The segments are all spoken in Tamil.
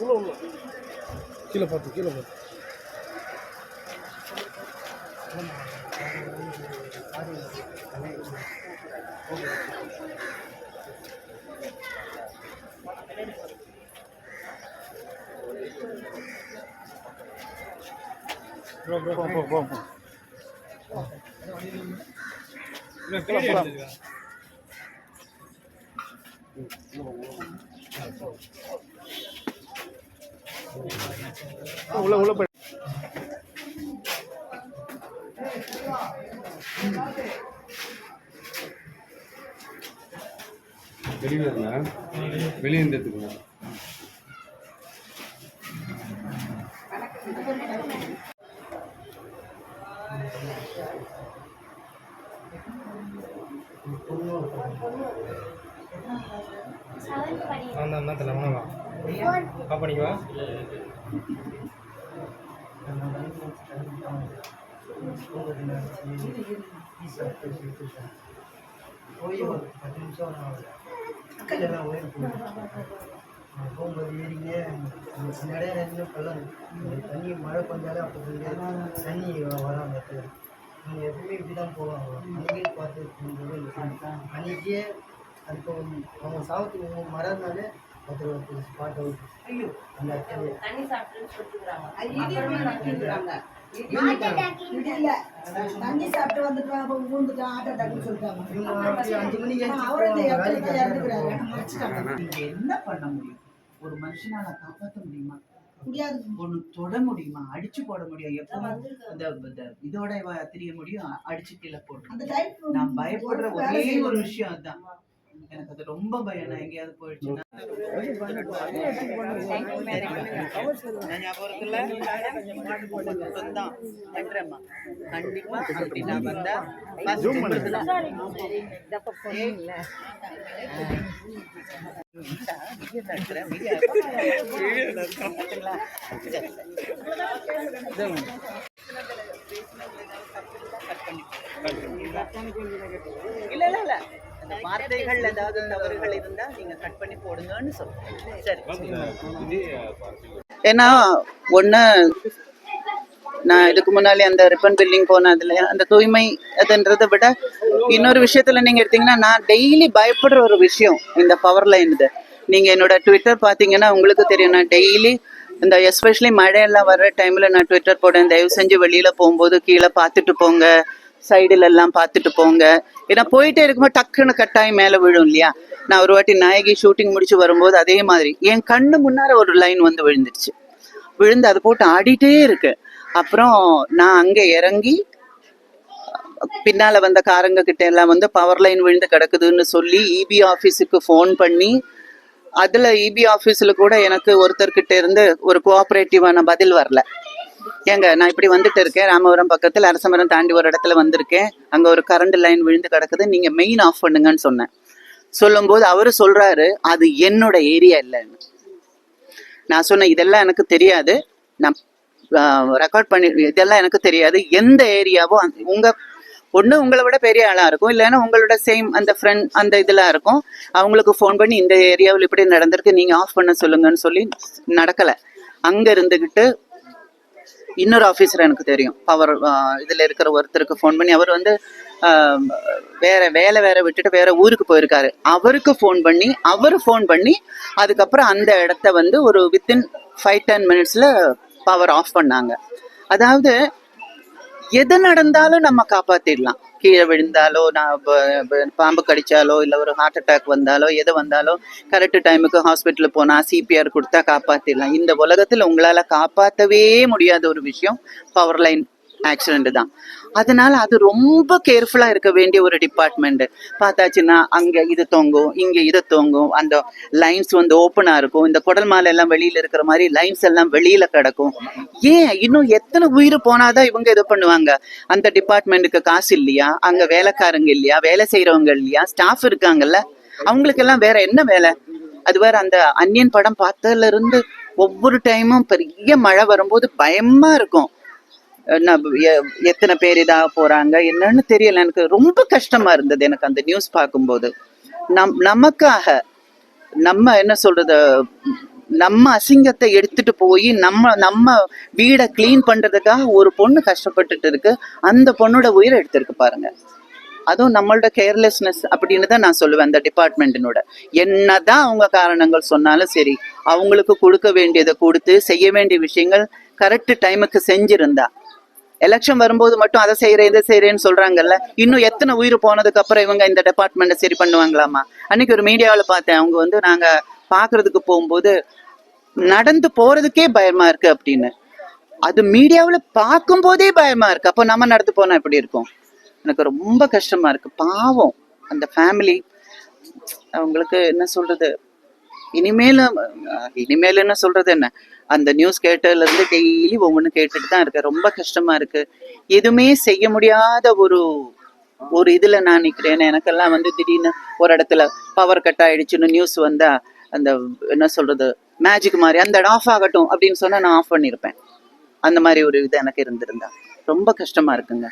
உள்ள உள்ள. கீழே பார்த்து கீழே பார்த்து. ப்ரோ ப்ரோ போ. உள்ள உள்ள போய் வெளியில இருந்தேன் வெளியே இருந்ததுக்கு நான் அந்த என்ன தெரியல வா பாப்பா நீங்க போய் ஒரு பத்து நிமிஷம் நான் எல்லாம் உயிர் போகும்போது ஏறிங்க நிறைய பள்ளம் தண்ணி மழை கொஞ்சாலே அப்போ கொஞ்சம் தண்ணி வரும் அந்த இடத்துல நீங்கள் எப்பவுமே இப்படி தான் போவாங்க அன்றைக்கே பார்த்து அன்றைக்கே அதுக்கு அவங்க சாவத்துக்கு மறந்தாலே தண்ணி சாப்பிட்டுன்னு தண்ணி சாப்பிட்டு ஊந்துட்டான் ஆட்டோ சொல்லிட்டாங்க இறந்துக்கிறாரு மறைச்சிட்டாங்க நீங்க என்ன பண்ண முடியும் ஒரு மனுஷனால காப்பாற்ற முடியுமா முடியாது ஒண்ணு தொட முடியுமா அடிச்சு போட முடியும் எப்பவும் இந்த இதோட தெரிய முடியும் அடிச்சு கீழே போட்டு நான் பயப்படுற ஒரே ஒரு விஷயம் அதான். எனக்கு அது ரொம்ப பயம். நான் எங்கேயாவது போயிடுச்சுன்னா. பண்றேம்மா. கண்டிப்பா அப்படி நான் வந்தா. இல்ல இல்ல இல்ல. வார்த்தைகள் ஏதாவது தவறுகள் இருந்தா நீங்க கட் பண்ணி போடுங்கன்னு சொல்லுங்க சரி ஏன்னா ஒண்ணு நான் இதுக்கு முன்னாலே அந்த ரிப்பன் பில்லிங் போனதுல அந்த தூய்மை அதுன்றதை விட இன்னொரு விஷயத்துல நீங்க எடுத்தீங்கன்னா நான் டெய்லி பயப்படுற ஒரு விஷயம் இந்த பவர் லைன் இது. நீங்க என்னோட ட்விட்டர் பாத்தீங்கன்னா உங்களுக்கு தெரியும் நான் டெய்லி இந்த எஸ்பெஷலி மழையெல்லாம் வர்ற டைம்ல நான் ட்விட்டர் போடுறேன் தயவு செஞ்சு வெளியில போகும்போது கீழே பார்த்துட்டு போங்க. சைடுல எல்லாம் பார்த்துட்டு போங்க. ஏன்னா போயிட்டே இருக்கும்போது டக்குன்னு கட்டாயம் மேலே விழும் இல்லையா? நான் ஒரு வாட்டி நாயகி ஷூட்டிங் முடிச்சு வரும்போது அதே மாதிரி. என் கண்ணு முன்னார ஒரு லைன் வந்து விழுந்துருச்சு. விழுந்து அது போட்டு ஆடிட்டே இருக்கு. அப்புறம் நான் அங்கே இறங்கி பின்னால வந்த காரங்க கிட்ட எல்லாம் வந்து பவர் லைன் விழுந்து கிடக்குதுன்னு சொல்லி இபி ஆஃபீஸுக்கு ஃபோன் பண்ணி அதுல இபி ஆஃபீஸில் கூட எனக்கு ஒருத்தர்கிட்ட இருந்து ஒரு கோஆப்ரேட்டிவான பதில் வரல. ஏங்க நான் இப்படி வந்துட்டு இருக்கேன். ராமபுரம் பக்கத்துல அரசமரம் தாண்டி ஒரு இடத்துல வந்திருக்கேன். அங்க ஒரு கரண்ட் லைன் விழுந்து கிடக்குது. நீங்க மெயின் ஆஃப் பண்ணுங்கன்னு சொன்னேன். சொல்லும்போது அவரு சொல்றாரு அது என்னோட ஏரியா இல்லைன்னு. நான் சொன்னேன் இதெல்லாம் எனக்கு தெரியாது. நான் ரெக்கார்ட் பண்ணி இதெல்லாம் எனக்கு தெரியாது. எந்த ஏரியாவோ அந்த- உங்க ஒண்ணு உங்களை விட பெரிய ஆளா இருக்கும். இல்லைன்னா உங்களோட சேம் அந்த ஃப்ரெண்ட் அந்த இதெல்லாம் இருக்கும். அவங்களுக்கு ஃபோன் பண்ணி இந்த ஏரியாவில் இப்படி நடந்திருக்கு. நீங்க ஆஃப் பண்ண சொல்லுங்கன்னு சொல்லி நடக்கல. அங்க இருந்துகிட்டு இன்னொரு ஆஃபீஸர் எனக்கு தெரியும். பவர் இதில் இருக்கிற ஒருத்தருக்கு ஃபோன் பண்ணி அவர் வந்து வேற வேலை வேற விட்டுட்டு வேற ஊருக்கு போயிருக்காரு. அவருக்கு ஃபோன் பண்ணி அவர் ஃபோன் பண்ணி அதுக்கப்புறம் அந்த இடத்த வந்து ஒரு வித்தின் ஃபைவ் டென் மினிட்ஸில் பவர் ஆஃப் பண்ணாங்க. அதாவது எது நடந்தாலும் நம்ம காப்பாத்திடலாம். கீழே விழுந்தாலோ நான் பாம்பு கடிச்சாலோ இல்லை ஒரு ஹார்ட் அட்டாக் வந்தாலோ எது வந்தாலோ கரெக்ட் டைமுக்கு ஹாஸ்பிட்டல் போனால் சிபிஆர் கொடுத்தா காப்பாத்திடலாம். இந்த உலகத்தில் உங்களால் காப்பாற்றவே முடியாத ஒரு விஷயம் பவர் லைன் ஆக்சிடென்ட் தான். அதனால அது ரொம்ப கேர்ஃபுல்லாக இருக்க வேண்டிய ஒரு டிபார்ட்மெண்ட் பார்த்தாச்சுன்னா அங்கே இது தொங்கும் இங்கே இது தொங்கும். அந்த லைன்ஸ் வந்து ஓப்பனாக இருக்கும். இந்த குடல் மாலை எல்லாம் வெளியில் இருக்கிற மாதிரி லைன்ஸ் எல்லாம் வெளியில் கிடக்கும். ஏன்? இன்னும் எத்தனை உயிர் போனாதான் இவங்க இது பண்ணுவாங்க? அந்த டிபார்ட்மெண்ட்டுக்கு காசு இல்லையா? அங்கே வேலைக்காரங்க இல்லையா? வேலை செய்கிறவங்க இல்லையா? ஸ்டாஃப் இருக்காங்கல்ல. அவங்களுக்கெல்லாம் வேற என்ன வேலை? அது வேற அந்த அன்னியன் படம் பார்த்ததுல இருந்து ஒவ்வொரு டைமும் பெரிய மழை வரும்போது பயமா இருக்கும். நான் எத்தனை பேர் இதாக போறாங்க என்னன்னு தெரியல. எனக்கு ரொம்ப கஷ்டமா இருந்தது எனக்கு அந்த நியூஸ் பார்க்கும்போது. நம் நமக்காக நம்ம என்ன சொல்றது நம்ம அசிங்கத்தை எடுத்துட்டு போய் நம்ம நம்ம வீடை க்ளீன் பண்றதுக்காக ஒரு பொண்ணு கஷ்டப்பட்டுட்டு இருக்கு. அந்த பொண்ணோட உயிரை எடுத்திருக்கு பாருங்க. அதுவும் நம்மளோட கேர்லெஸ்னஸ் அப்படின்னு தான் நான் சொல்லுவேன் அந்த டிபார்ட்மெண்ட்டினோட என்னதான் அவங்க காரணங்கள் சொன்னாலும் சரி அவங்களுக்கு கொடுக்க வேண்டியதை கொடுத்து செய்ய வேண்டிய விஷயங்கள் கரெக்ட் டைமுக்கு செஞ்சிருந்தா எலெக்ஷன் வரும்போது மட்டும் அதை செய்யறேன் இதை செய்யறேன்னு சொல்றாங்கல்ல. இன்னும் எத்தனை உயிர் போனதுக்கு அப்புறம் இவங்க இந்த டிபார்ட்மெண்ட்டை சரி பண்ணுவாங்களாமா? அன்னைக்கு ஒரு மீடியாவில் பார்த்தேன் அவங்க வந்து நாங்க பார்க்கறதுக்கு போகும்போது நடந்து போறதுக்கே பயமா இருக்கு அப்படின்னு. அது மீடியாவில் பார்க்கும்போதே பயமா இருக்கு. அப்போ நம்ம நடந்து போனா எப்படி இருக்கும்? எனக்கு ரொம்ப கஷ்டமா இருக்கு. பாவம். அந்த ஃபேமிலி அவங்களுக்கு என்ன சொல்றது? இனிமேல இனிமேலுன்னு இனிமேல் என்ன சொல்றது என்ன? அந்த நியூஸ் கேட்டதுல இருந்து டெய்லி ஒவ்வொன்று கேட்டுட்டு தான் இருக்கேன். ரொம்ப கஷ்டமா இருக்கு. எதுவுமே செய்ய முடியாத ஒரு ஒரு இதுல நான் நிக்கிறேன். எனக்கெல்லாம் வந்து திடீர்னு ஒரு இடத்துல பவர் கட் ஆயிடுச்சுன்னு நியூஸ் வந்தா அந்த என்ன சொல்றது மேஜிக் மாதிரி அந்த இடம் ஆஃப் ஆகட்டும் அப்படின்னு சொன்னா நான் ஆஃப் பண்ணியிருப்பேன் அந்த மாதிரி ஒரு இது எனக்கு இருந்திருந்தா. ரொம்ப கஷ்டமா இருக்குங்க.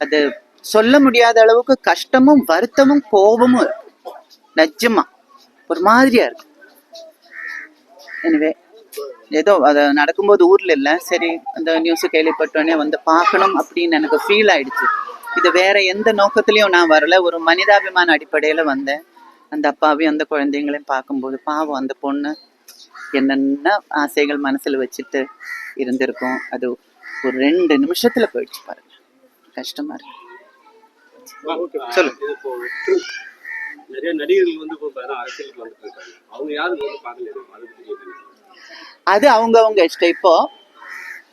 அது சொல்ல முடியாத அளவுக்கு கஷ்டமும் வருத்தமும் கோபமும் இருக்கு நிஜமா ஒரு மாதிரியா இருக்கு. எனவே ஏதோ அது நடக்கும்போது ஊர்ல இல்ல. சரி அந்த நியூஸ் கேள்விப்பட்டோடனே வந்து பார்க்கணும் அப்படின்னு எனக்கு ஃபீல் ஆயிடுச்சு. இது வேற எந்த நோக்கத்திலயும் நான் வரல. ஒரு மனிதாபிமான அடிப்படையில வந்தேன். அந்த அப்பாவையும் அந்த குழந்தைங்களையும் பார்க்கும்போது பாவம் அந்த பொண்ணு என்னென்ன ஆசைகள் மனசுல வச்சுட்டு இருந்திருக்கும். அது ஒரு ரெண்டு நிமிஷத்துல போயிடுச்சு பாருங்க. கஷ்டமா இருக்கு. சொல்லு இது இப்போ நிறைய நடிகர்கள் வந்து அரசியலுக்கு வந்துட்டு அவங்க யாரும் வந்து பார்க்கல அது அவங்கவுங்க இஷ்டம். இப்போ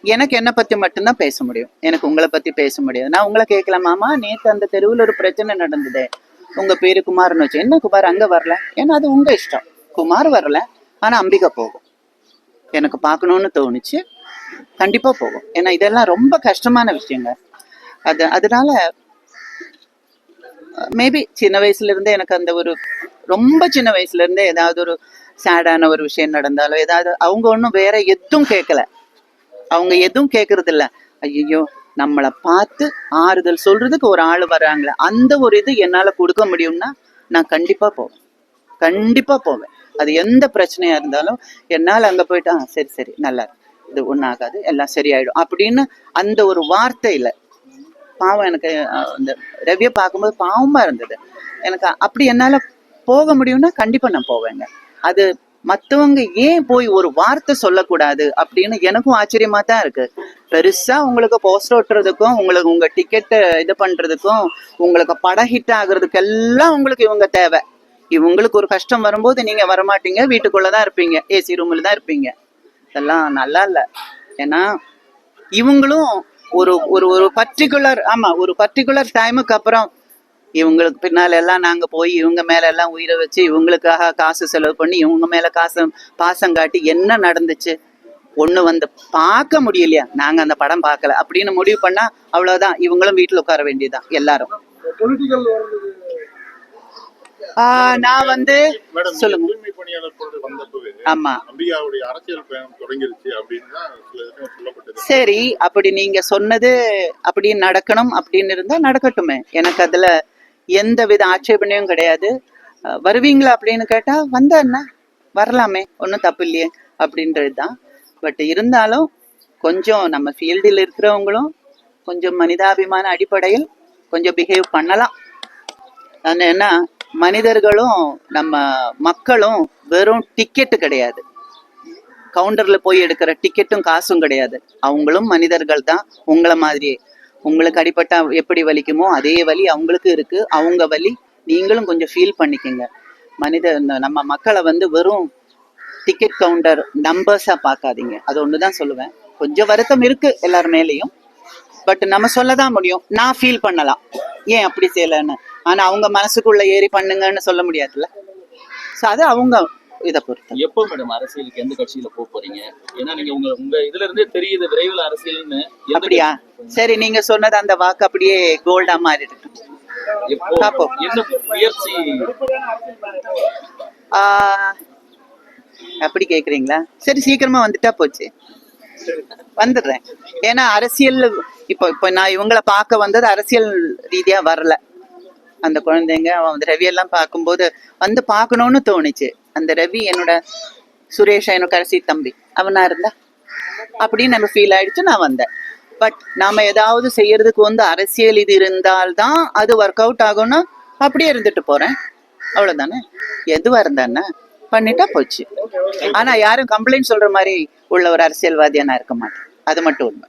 எனக்கு என்ன பத்தி மட்டும்தான் பேச முடியும். எனக்கு உங்களை பத்தி பேச முடியாது. நான் உங்களை கேட்கலாமாமா நேத்து அந்த தெருவில் ஒரு பிரச்சனை நடந்ததே. உங்க பேரு குமார்னு வச்சு. என்ன குமார் அங்க வரல? ஏன்னா அது உங்க இஷ்டம். குமார் வரல ஆனா அம்பிகா போகும். எனக்கு பார்க்கணும்னு தோணுச்சு. கண்டிப்பா போகும். ஏன்னா இதெல்லாம் ரொம்ப கஷ்டமான விஷயங்க. அது அதனால மேபி சின்ன வயசுல இருந்தே எனக்கு அந்த ஒரு ரொம்ப சின்ன வயசுல இருந்தே ஏதாவது ஒரு சேடான ஒரு விஷயம் நடந்தாலோ ஏதாவது அவங்க ஒன்றும் வேற எதுவும் கேட்கல அவங்க எதுவும் கேட்கறது இல்ல ஐயோ நம்மளை பார்த்து ஆறுதல் சொல்றதுக்கு ஒரு ஆள் வராங்களே அந்த ஒரு இது என்னால கொடுக்க முடியும்னா நான் கண்டிப்பா போவேன். கண்டிப்பா போவேன். அது எந்த பிரச்சனையா இருந்தாலும் என்னால் அங்க போயிட்டு ஆ சரி சரி நல்லா இது ஒன்றாகாது எல்லாம் சரியாயிடும். அப்படின்னு அந்த ஒரு வார்த்தையில பாவம் எனக்கு அந்த ரவியை பார்க்கும்போது பாவமாக இருந்தது. எனக்கு அப்படி என்னால் போக முடியும்னா கண்டிப்பாக நான் போவேங்க. அது மற்றவங்க ஏன் போய் ஒரு வார்த்தை சொல்லக்கூடாது அப்படின்னு எனக்கும் ஆச்சரியமா தான் இருக்கு. பெருசா உங்களுக்கு போஸ்டர் ஒட்டுறதுக்கும் உங்களுக்கு உங்க டிக்கெட்டை இது பண்றதுக்கும் உங்களுக்கு படம் ஹிட் ஆகுறதுக்கு எல்லாம் உங்களுக்கு இவங்க தேவை. இவங்களுக்கு ஒரு கஷ்டம் வரும்போது நீங்க வரமாட்டீங்க வீட்டுக்குள்ளதான் இருப்பீங்க ஏசி ரூம்ல தான் இருப்பீங்க. இதெல்லாம் நல்லா இல்லை. ஏன்னா இவங்களும் ஒரு ஒரு ஒரு பர்டிகுலர் ஆமா ஒரு பர்டிகுலர் டைமுக்கு அப்புறம் இவங்களுக்கு பின்னால எல்லாம் நாங்க போய் இவங்க மேல எல்லாம் உயிரை வச்சு இவங்களுக்காக காசு செலவு பண்ணி இவங்க மேல காசு பாசம் காட்டி என்ன நடந்துச்சு? ஒண்ணு வந்து பார்க்க முடியலையா? நாங்க அந்த படம் பார்க்கல. அப்படின்னு முடிவு பண்ணா அவ்வளவுதான். இவங்களும் வீட்டுல உட்கார வேண்டியதுதான் எல்லாரும். ஆஹ் நான் வந்து சொல்லுங்க. ஆமா. சரி அப்படி நீங்க சொன்னது அப்படி நடக்கணும் அப்படின்னு இருந்தா நடக்கட்டுமே. எனக்கு அதுல எந்த வித ஆட்சேபனையும் கிடையாது. வருவீங்களா அப்படின்னு கேட்டா வந்தா என்ன வரலாமே ஒன்றும் தப்பு இல்லையே அப்படின்றது தான். பட் இருந்தாலும் கொஞ்சம் நம்ம ஃபீல்டில் இருக்கிறவங்களும் கொஞ்சம் மனிதாபிமான அடிப்படையில் கொஞ்சம் பிஹேவ் பண்ணலாம். என்ன மனிதர்களும் நம்ம மக்களும் வெறும் டிக்கெட்டு கிடையாது. கவுண்டர்ல போய் எடுக்கிற டிக்கெட்டும் காசும் கிடையாது. அவங்களும் மனிதர்கள் தான். உங்களை மாதிரியே. உங்களுக்கு அடிப்பட்டா எப்படி வலிக்குமோ அதே வலி அவங்களுக்கு இருக்கு. அவங்க வலி நீங்களும் கொஞ்சம் ஃபீல் பண்ணிக்கங்க. மனித நம்ம மக்களை வந்து வெறும் டிக்கெட் கவுண்டர் நம்பர்ஸா பார்க்காதீங்க. அது ஒண்ணுதான் சொல்லுவேன். கொஞ்சம் வருத்தம் இருக்கு எல்லார் மேலேயும். பட் நம்ம சொல்ல தான் முடியும். நான் ஃபீல் பண்ணலாம். ஏன் அப்படி செய்யலன்னு? ஆனா அவங்க மனசுக்குள்ள ஏறி பண்ணுங்கன்னு சொல்ல முடியாதுல்ல? ஸோ அது அவங்க இதை பொறுத்து. எப்போ மேடம் அரசியலுக்கு எந்த கட்சியில போக போறீங்க? ஏன்னா நீங்க உங்க உங்க இதுல இருந்தே தெரியுது விரைவில் அரசியல்னு. அப்படியா? சரி நீங்க சொன்னது அந்த வாக்கு அப்படியே கோல்டா முயற்சி? ஆஹ், அப்படி கேக்குறீங்களா? சரி சீக்கிரமா வந்துட்டா போச்சு. வந்துடுறேன். ஏன்னா அரசியல் இப்போ இப்போ நான் இவங்களை பார்க்க வந்தது அரசியல் ரீதியா வரல. அந்த குழந்தைங்க அவன் அந்த ரவி எல்லாம் பார்க்கும்போது வந்து பார்க்கணும்னு தோணுச்சு. அந்த ரவி என்னோட சுரேஷ் என்னோட கடைசி தம்பி. அவனா இருந்தா? அப்படின்னு நம்ம ஃபீல் ஆயிடுச்சு நான் வந்தேன். பட் நாம ஏதாவது செய்யறதுக்கு வந்து அரசியல் இது இருந்தால்தான் அது ஒர்க் அவுட் ஆகும்னா அப்படியே இருந்துட்டு போறேன். அவ்வளவுதானே? எதுவா இருந்தானே பண்ணிட்டா போச்சு. ஆனா யாரும் கம்ப்ளைண்ட் சொல்ற மாதிரி உள்ள ஒரு அரசியல்வாதியா நான் இருக்க மாட்டேன். அது மட்டும் உண்மை.